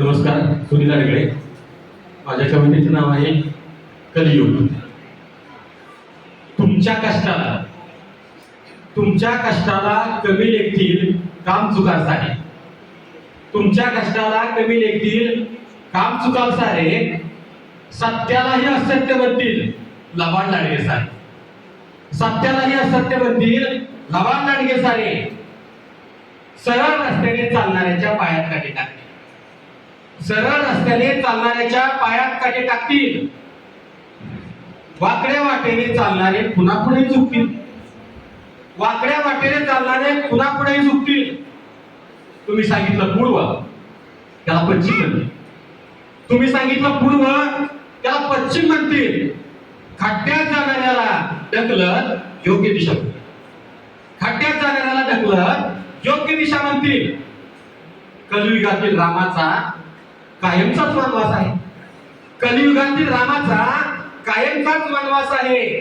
नमस्कार सुनील अडगळे माझ्या कवितेचं नाव आहे कलियुग. तुमच्या कष्टाला तुमच्या कष्टाला कमी लेखतील काम चुकार सारे तुमच्या कष्टाला कमी लेखतील काम चुकार सारे सत्यालाही असत्य बनतील लबाड लाडगे सारे. सत्यालाही असत्य बनतील लबाड लाडगे सारे. सरळ रस्त्याने चालणाऱ्याच्या पायात काठी टाकतील सरळ रस्त्याने चालणाऱ्याच्या पायात काठी टाकतील. वाकड्या वाटेने चालणारे पुन्हा पुढे चुकतील वाकड्या वाटेने चालणारे पुन्हा पुढे चुकतील तुम्ही सांगितलं पूर्व त्याला पश्चिम म्हणतील. तुम्ही सांगितलं पूर्व त्याला पश्चिम म्हणतील. खड्ड्यात जाणाऱ्याला ढकलत योग्य दिशा खड्ड्यात जाणाऱ्याला ढकलत योग्य दिशा म्हणतील. कलयुगातील रामाचा कायमचाच वनवास आहे. कलियुगातील रामाचा कायमचाच वनवास आहे.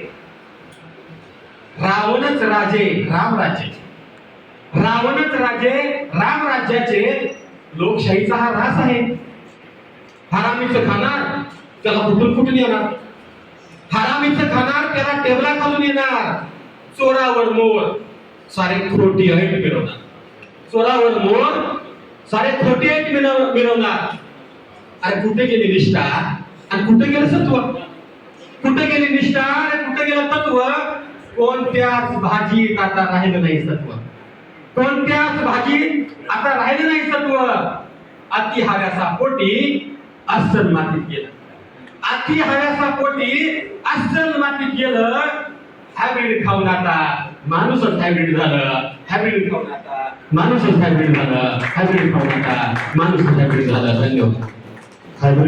रावणच राजे राम राज्याचे. रावणच राजे राम राज्याचे लोकशाहीचा हा रास आहे. हरामीचं खाणार त्याला कुठून कुठून येणार. हरामीचं खाणार त्याला टेबला खालून येणार. चोरावर मोर सारे खोटी ऐट मिळवणार. चोरावर मोर सारे खोटी ऐट मिळव मिळवणार. अरे कुठे गेली निष्ठा? आणि कुठे गेलं सत्व? कुठे गेली निष्ठा? आणि कुठे गेलं तत्व? कोणत्याच भाजीत आता राहिलं नाही सत्व. कोणत्याच भाजीत आता राहिलं नाही सत्व. अति हव्यासा पोटी अस्सल मातीत गेलं. अति हव्यासा पोटी अस्सल मातीत गेलं. हायब्रिड खाऊन आता माणूसच हायब्रिड झालं. हायब्रिड खाऊन आता माणूसच हायब्रिड झालं. हायब्रिड खाऊन आता माणूसच हायब्रिड झालं. धन्यवाद. हायब्रिड